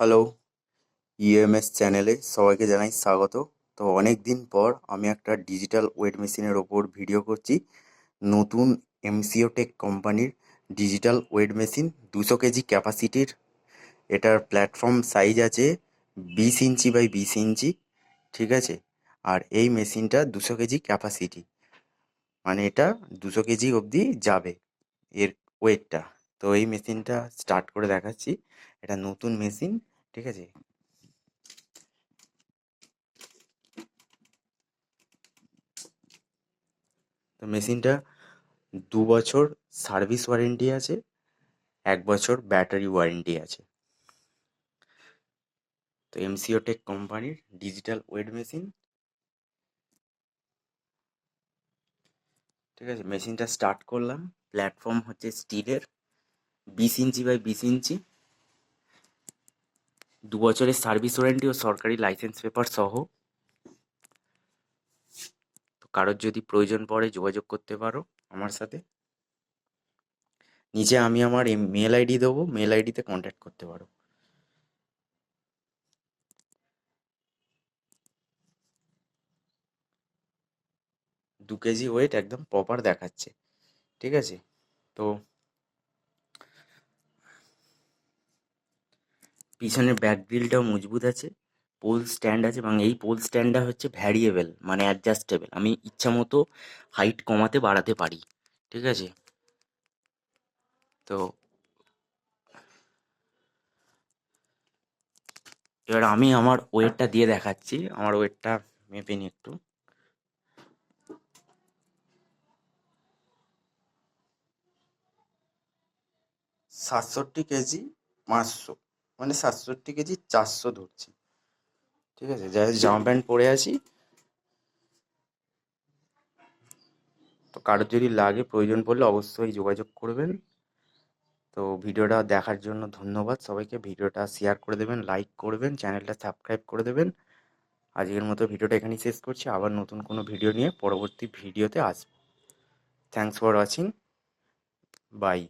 Hello EMS চ্যানেলে সবাইকে জানাই স্বাগত। তো অনেক দিন পর আমি একটা ডিজিটাল ওয়েট মেশিনের ওপর ভিডিও করছি। নতুন এমসিও টেক কোম্পানির ডিজিটাল ওয়েট মেশিন দুশো কেজি ক্যাপাসিটির এটার প্ল্যাটফর্ম সাইজ আছে বিশ ইঞ্চি বাই বিশ ইঞ্চি, ঠিক আছে? আর এই মেশিনটা দুশো কেজি ক্যাপাসিটি মানে এটা দুশো কেজি অবধি যাবে এর ওয়েটটা তো এই মেশিনটা স্টার্ট করে দেখাচ্ছি। এটা নতুন মেশিন, ঠিক আছে? তো মেশিনটা দু বছর সার্ভিস ওয়ারেন্টি আছে, এক বছর ব্যাটারি ওয়ারেন্টি আছে। তো এমসিও টেক কোম্পানির ডিজিটাল ওয়েট মেশিন। ঠিক আছে, মেশিনটা স্টার্ট করলাম। প্ল্যাটফর্ম হচ্ছে স্টিলের। বিশ ইঞ্চি বাই বিশ ইঞ্চি। দু বছরের সার্ভিস ওয়ারেন্টি ও সরকারি লাইসেন্স পেপার সহ। তো কারোর যদি প্রয়োজন পড়ে যোগাযোগ করতে পারো আমার সাথে। নিচে আমি আমার মেল আইডি দেবো মেল আইডিতে কন্ট্যাক্ট করতে পারো। দু কেজি ওয়েট একদম প্রপার দেখাচ্ছে, ঠিক আছে? তো পিছনের ব্যাক গ্রিলটাও মজবুত আছে পোল স্ট্যান্ড আছে এবং এই পোল স্ট্যান্ডটা হচ্ছে ভ্যারিয়েবল মানে অ্যাডজাস্টেবল আমি ইচ্ছা মতো হাইট কমাতে বাড়াতে পারি, ঠিক আছে? তো এবার আমি আমার ওয়েটটা দিয়ে দেখাচ্ছি, আমার ওয়েটটা মেপে নিই একটু। সাতষট্টি কেজি পাঁচশো। মানে সাতষট্টি কেজি চারশো ধরছি। ঠিক আছে? যাই জামা প্যান্ট পরে আছি। তো কারোর যদি লাগে, প্রয়োজন পড়লে অবশ্যই যোগাযোগ করবেন। তো ভিডিওটা দেখার জন্য ধন্যবাদ সবাইকে। ভিডিওটা শেয়ার করে দেবেন লাইক করবেন চ্যানেলটা সাবস্ক্রাইব করে দেবেন। আজকের মতো ভিডিওটা এখানেই শেষ করছি। আবার নতুন কোনো ভিডিও নিয়ে পরবর্তী ভিডিওতে আসব। Thanks for watching by